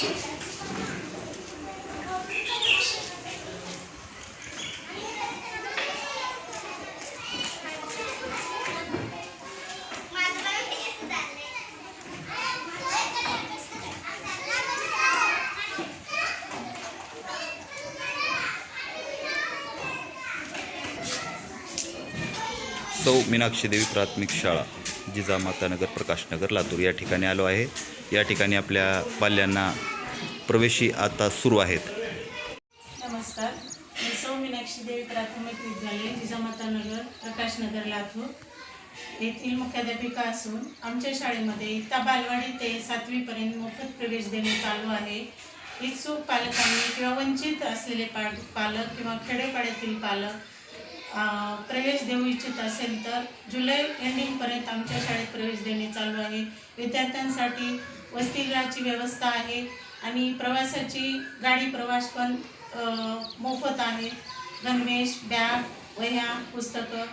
तो मीनाक्षी देवी प्राथमिक शाळा जिजामातानगर प्रकाशनगर लातूर या ठिकाणी आलो आहे. या ठिकाणी आपल्या बाल्यांना प्रवेशी आता सुरू आहेत. नमस्कार. मी सौ मीनाक्षी देवी प्राथमिक विद्यालय जिजामातानगर प्रकाशनगर लातूर. येथील मुख्याध्यापिका असून आमच्या शाळेमध्ये इयत्ता बालवाडी ते सातवीपर्यंत मोफत प्रवेश देणे चालू आहे. इच्छुक पालकांनी किंवा वंचित असलेले पा पालक किंवा खेडेपाड्यातील पालक प्रवेश देऊ इच्छित असेल तर जुलै एंडिंगपर्यंत आमच्या शाळेत प्रवेश देणे चालू आहे. विद्यार्थ्यांसाठी वसतिगृहाची व्यवस्था आहे आणि प्रवासाची गाडी प्रवास पण मोफत आहे. गणवेश बॅग वह्या पुस्तकं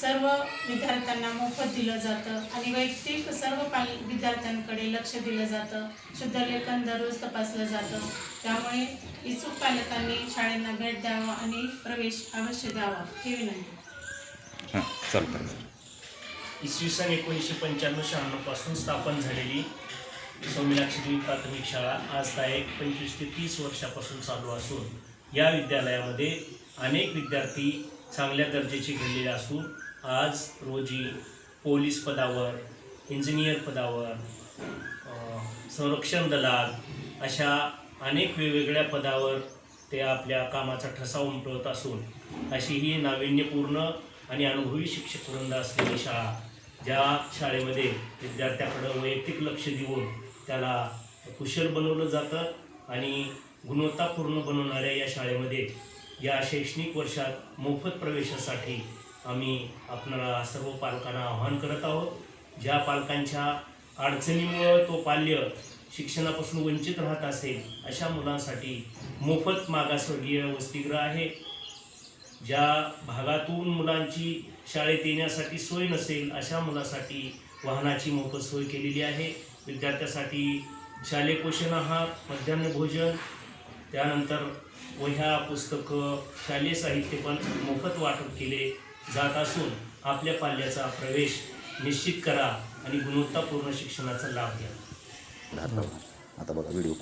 सर्व विद्यार्थ्यांना मोफत दिलं जातं आणि वैयक्तिक सर्व पाल विद्यार्थ्यांकडे लक्ष दिलं जातं. शुद्ध लेखन दररोज तपासलं जातं. त्यामुळे इच्छुक पालकांनी शाळेंना भेट द्यावा आणि प्रवेश अवश्य द्यावा ही विनंती. हां इसवी सन एकोणीसशे पंच्याण्णव शहाण्णवपासून स्थापन झालेली सौमिनाक्षी देवी प्राथमिक शाळा आज तारीख पंचवीस ते तीस वर्षापासून चालू असून या विद्यालयामध्ये अनेक विद्यार्थी चांगल्या दर्जाचे घडलेले असून आज रोजी पोलीस पदावर इंजिनियर पदावर संरक्षण दलात अशा अनेक वेगवेगळ्या पदावर ते आपल्या कामाचा ठसा उमटवत असून अशी ही नाविन्यपूर्ण आणि अनुभवी शिक्षक वृंद असलेली शाळा ज्या शाळेमध्ये विद्यार्थ्याकडं वैयक्तिक लक्ष देऊन त्याला कुशल बनवलं जातं आणि गुणवत्तापूर्ण बनवणाऱ्या या शाळेमध्ये या शैक्षणिक वर्षात मोफत प्रवेशासाठी आम्ही आपणाला सर्व पालकांना आवाहन करत आहोत. ज्या पालकांच्या अडचणीमुळं तो पाल्य शिक्षणापासून वंचित राहत असेल अशा मुलांसाठी मोफत मागासवर्गीय वसतिगृह आहे. ज्या भागातून मुलांची शाळेत येण्यासाठी सोय नसेल अशा मुलासाठी वाहनाची मोफत सोय केलेली आहे. विद्यार्थ्यासाठी शालेय पोषण आहार मध्यान्ह भोजन त्यानंतर वह्या पुस्तकं शालेय साहित्य पण मोफत वाटप केले जात असून आपल्या पाल्याचा प्रवेश निश्चित करा आणि गुणवत्तापूर्ण शिक्षणाचा लाभ घ्या. आता बघा. व्हिडिओ